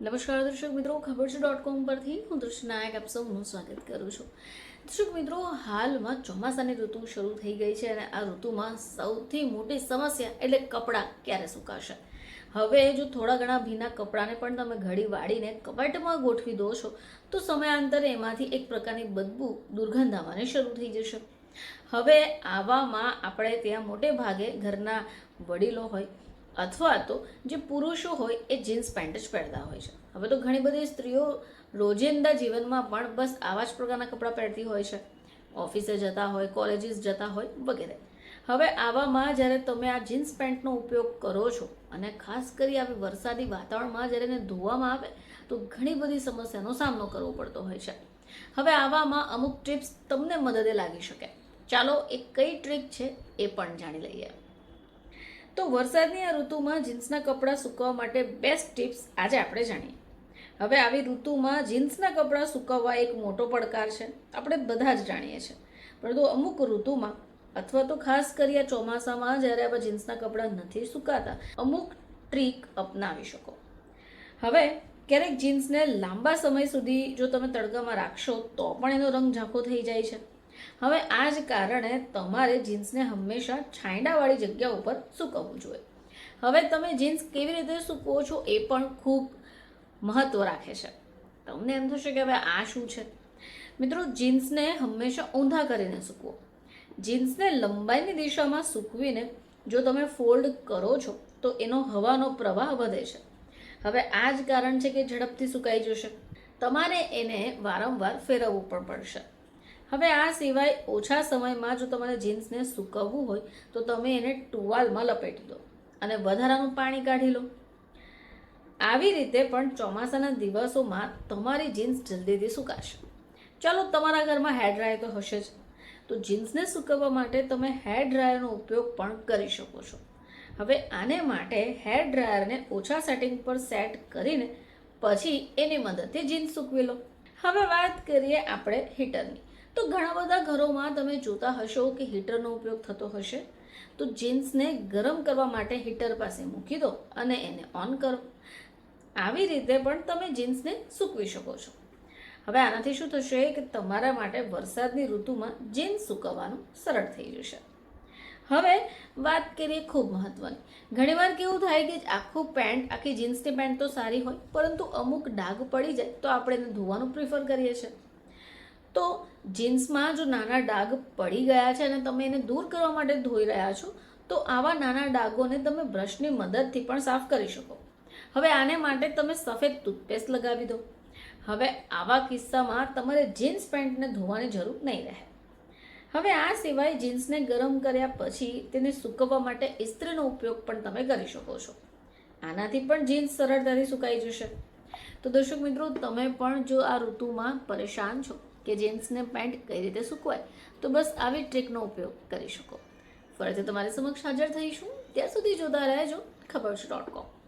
નમસ્કાર દર્શક મિત્રો, ખબર છે. ડોટ કોમ પરથી હું દૃષ્ટિનાયક નાયક આપ સૌનું સ્વાગત કરું છું. દર્શક મિત્રો, હાલમાં ચોમાસાની ઋતુ શરૂ થઈ ગઈ છે અને આ ઋતુમાં સૌથી મોટી સમસ્યા એટલે કપડાં ક્યારે સુકાશે? હવે જો થોડા ઘણા ભીના કપડાને પણ તમે ઘડી વાળીને કબાટમાં ગોઠવી દો છો, તો સમયાંતરે એમાંથી એક પ્રકારની બદબુ દુર્ગંધ આવવાની શરૂ થઈ જશે. હવે આવામાં આપણે ત્યાં મોટે ભાગે ઘરના વડીલો હોય અથવા તો જે પુરુષો હોય એ જીન્સ પેન્ટ જ પહેરતા હોય છે. હવે તો ઘણી બધી સ્ત્રીઓ રોજિંદા જીવનમાં પણ બસ આવા જ પ્રકારના કપડાં પહેરતી હોય છે. ઓફિસે જતા હોય, કોલેજીસ જતા હોય વગેરે. હવે આવામાં જ્યારે તમે આ જીન્સ પેન્ટનો ઉપયોગ કરો છો અને ખાસ કરી આવી વરસાદી વાતાવરણમાં જ્યારે એને ધોવામાં આવે, તો ઘણી બધી સમસ્યાનો સામનો કરવો પડતો હોય છે. હવે આવામાં અમુક ટિપ્સ તમને મદદે લાગી શકે. ચાલો એ કઈ ટ્રીક છે એ પણ જાણી લઈએ. તો વરસાદની આ ઋતુમાં જીન્સના કપડાં સૂકવવા માટે બેસ્ટ ટિપ્સ આજે આપણે જાણીએ. હવે આવી ઋતુમાં જીન્સના કપડાં સૂકવવા એક મોટો પડકાર છે. આપણે બધા જ જાણીએ છીએ. પરંતુ અમુક ઋતુમાં, અથવા તો ખાસ કરી આ ચોમાસામાં જ્યારે આપણે જીન્સના કપડાં નથી સુકાતા, અમુક ટ્રીક અપનાવી શકો. હવે, ક્યારેક જીન્સને લાંબા સમય સુધી જો તમે તડકામાં રાખશો તો પણ એનો રંગ ઝાંખો થઈ જાય છે. હવે આ જ કારણે તમારે જીન્સને હંમેશા છાંયડાવાળી જગ્યા ઉપર સૂકવવું જોઈએ. હવે તમે જીન્સ કેવી રીતે સૂકવો છો એ પણ ખૂબ મહત્વ રાખે છે. તમને એમ થશે કે હવે આ શું છે? મિત્રો, જીન્સને હંમેશા ઊંધા કરીને સૂકવો. જીન્સને લંબાઈની દિશામાં સૂકવીને જો તમે ફોલ્ડ કરો છો, તો એનો હવાનો પ્રવાહ વધે છે. હવે આ જ કારણ છે કે ઝડપથી સુકાઈ જશે. તમારે એને વારંવાર ફેરવવું પણ પડશે. હવે આ સિવાય ઓછા સમયમાં જો તમારે જીન્સને સૂકવવું હોય, તો તમે એને ટુવાલમાં લપેટી દો અને વધારાનું પાણી કાઢી લો. આવી રીતે પણ ચોમાસાના દિવસોમાં તમારી જીન્સ જલ્દીથી સુકાશે. ચાલો, તમારા ઘરમાં હેર ડ્રાયર તો હશે જ. તો જીન્સને સૂકવવા માટે તમે હેર ડ્રાયરનો ઉપયોગ પણ કરી શકો છો. હવે આને માટે હેર ડ્રાયરને ઓછા સેટિંગ પર સેટ કરીને પછી એની મદદથી જીન્સ સૂકવી લો. હવે વાત કરીએ આપણે હીટરની. તો ઘણા બધા ઘરોમાં તમે જોતા હશો કે હીટરનો ઉપયોગ થતો હશે. તો જીન્સને ગરમ કરવા માટે હીટર પાસે મૂકી દો અને એને ઓન કરો. આવી રીતે પણ તમે જીન્સને સૂકવી શકો છો. હવે આનાથી શું થશે કે તમારા માટે વરસાદની ઋતુમાં જીન્સ સૂકવવાનું સરળ થઈ જશે. હવે વાત કરીએ ખૂબ મહત્વની. ઘણીવાર કેવું થાય કે આખું પેન્ટ, આખી જીન્સની પેન્ટ તો સારી હોય, પરંતુ અમુક ડાઘ પડી જાય તો આપણે એને ધોવાનું પ્રિફર કરીએ છીએ. તો જીન્સમાં જો નાના ડાઘ પડી ગયા છે અને તમે એને દૂર કરવા માટે ધોઈ રહ્યા છો, તો આવા નાના ડાઘોને તમે બ્રશની મદદથી પણ સાફ કરી શકો. હવે આને માટે તમે સફેદ ટૂથપેસ્ટ લગાવી દો. હવે આવા કિસ્સામાં તમારે જીન્સ પેન્ટને ધોવાની જરૂર નહીં રહે. હવે આ સિવાય જીન્સને ગરમ કર્યા પછી તેને સૂકવવા માટે ઇસ્ત્રીનો ઉપયોગ પણ તમે કરી શકો છો. આનાથી પણ જીન્સ સરળતાથી સુકાઈ જશે. તો દર્શક મિત્રો, તમે પણ જો આ ઋતુમાં પરેશાન છો કે જીન્સને પેન્ટ કઈ રીતે સૂકવાય? તો બસ આવી ટ્રીકનો ઉપયોગ કરી શકો. ફરીથી તમારી સમક્ષ હાજર થઈશું. ત્યાં સુધી જોતા રહેજો. ખબર છે ડોટ કોમ